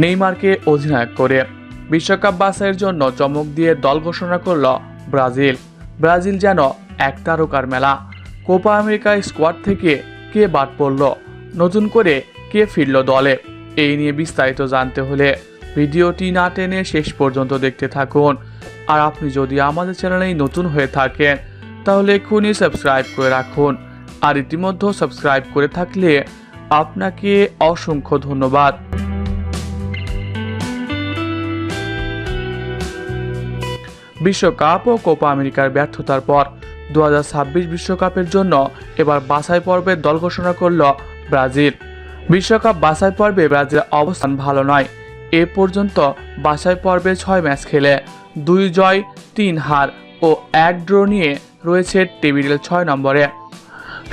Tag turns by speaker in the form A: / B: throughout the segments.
A: নেইমারকে অধিনায়ক করে বিশ্বকাপ বাছাইয়ের জন্য চমক দিয়ে দল ঘোষণা করল ব্রাজিল। ব্রাজিল যেন এক তারকার মেলা। কোপা আমেরিকা স্কোয়াড থেকে কে বাদ পড়ল? নতুন করে কে ফিরল দলে? এই নিয়ে বিস্তারিত জানতে হলে ভিডিওটি না টেনে শেষ পর্যন্ত দেখতে থাকুন। আর আপনি যদি আমাদের চ্যানেলেই নতুন হয়ে থাকেন, তাহলে এক্ষুনি সাবস্ক্রাইব করে রাখুন। আর ইতিমধ্যে সাবস্ক্রাইব করে থাকলে আপনাকে অসংখ্য ধন্যবাদ। বিশ্বকাপ ও কোপা আমেরিকার ব্যর্থতার পর দু বিশ্বকাপের জন্য এবার বাছাই পর্বের দল ঘোষণা করল ব্রাজিল। বিশ্বকাপ বাছাই পর্বে ব্রাজিলের অবস্থান ভালো নয়। এ পর্যন্ত বাছাই পর্বে ছয় ম্যাচ খেলে দুই জয়, তিন হার ও এক ড্র নিয়ে রয়েছে টেবিলের ছয় নম্বরে।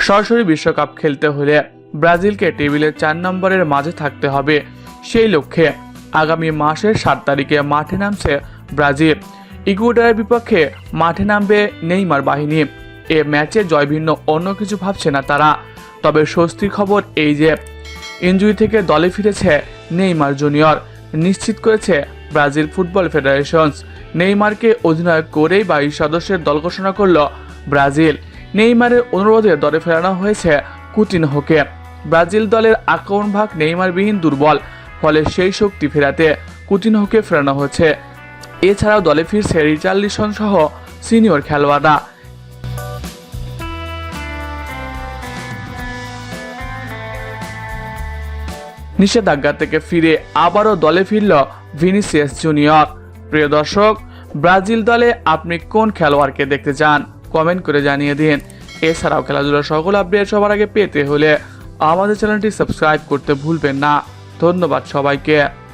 A: সরাসরি বিশ্বকাপ খেলতে হলে ব্রাজিলকে টেবিলের চার নম্বরের মাঝে থাকতে হবে। সেই লক্ষ্যে আগামী মাসের সাত তারিখে মাঠে নামছে ব্রাজিল। ইকুয়েডরের বিপক্ষে মাঠে নামবে নেইমার বাহিনী। এ ম্যাচে জয় ভিন্ন, অন্য কিছু ভাবছে না তারা। তবে স্বস্তির খবর এই যে ইনজুরি থেকে দলে ফিরেছে নেইমার জুনিয়র। নিশ্চিত করেছে ব্রাজিল ফুটবল ফেডারেশন। নেইমারকে অধিনায়ক করেই বাইশ সদস্যের দল ঘোষণা করল ব্রাজিল। নেইমারের অনুরোধে দলে ফেরানো হয়েছে কুতিনহোকে। ব্রাজিল দলের আক্রমণ ভাগ নেইমারবিহীন দুর্বল, ফলে সেই শক্তি ফেরাতে কুতিনহোকে ফেরানো হয়েছে। এছাড়াও দলে ফিরছে রিচার্লিসন সহ সিনিয়র খেলোয়াড়রা। নিষেধাজ্ঞা থেকে ফিরে আবারও দলে ফিরল ভিনিসিয়াস জুনিয়র। প্রিয় দর্শক, ব্রাজিল দলে আপনি কোন খেলোয়াড়কে দেখতে চান? কমেন্ট করে জানিয়ে দিন। এছাড়াও খেলাধুলার সকল আপডেট সবার আগে পেতে হলে আমাদের চ্যানেলটি সাবস্ক্রাইব করতে ভুলবেন না। ধন্যবাদ সবাইকে।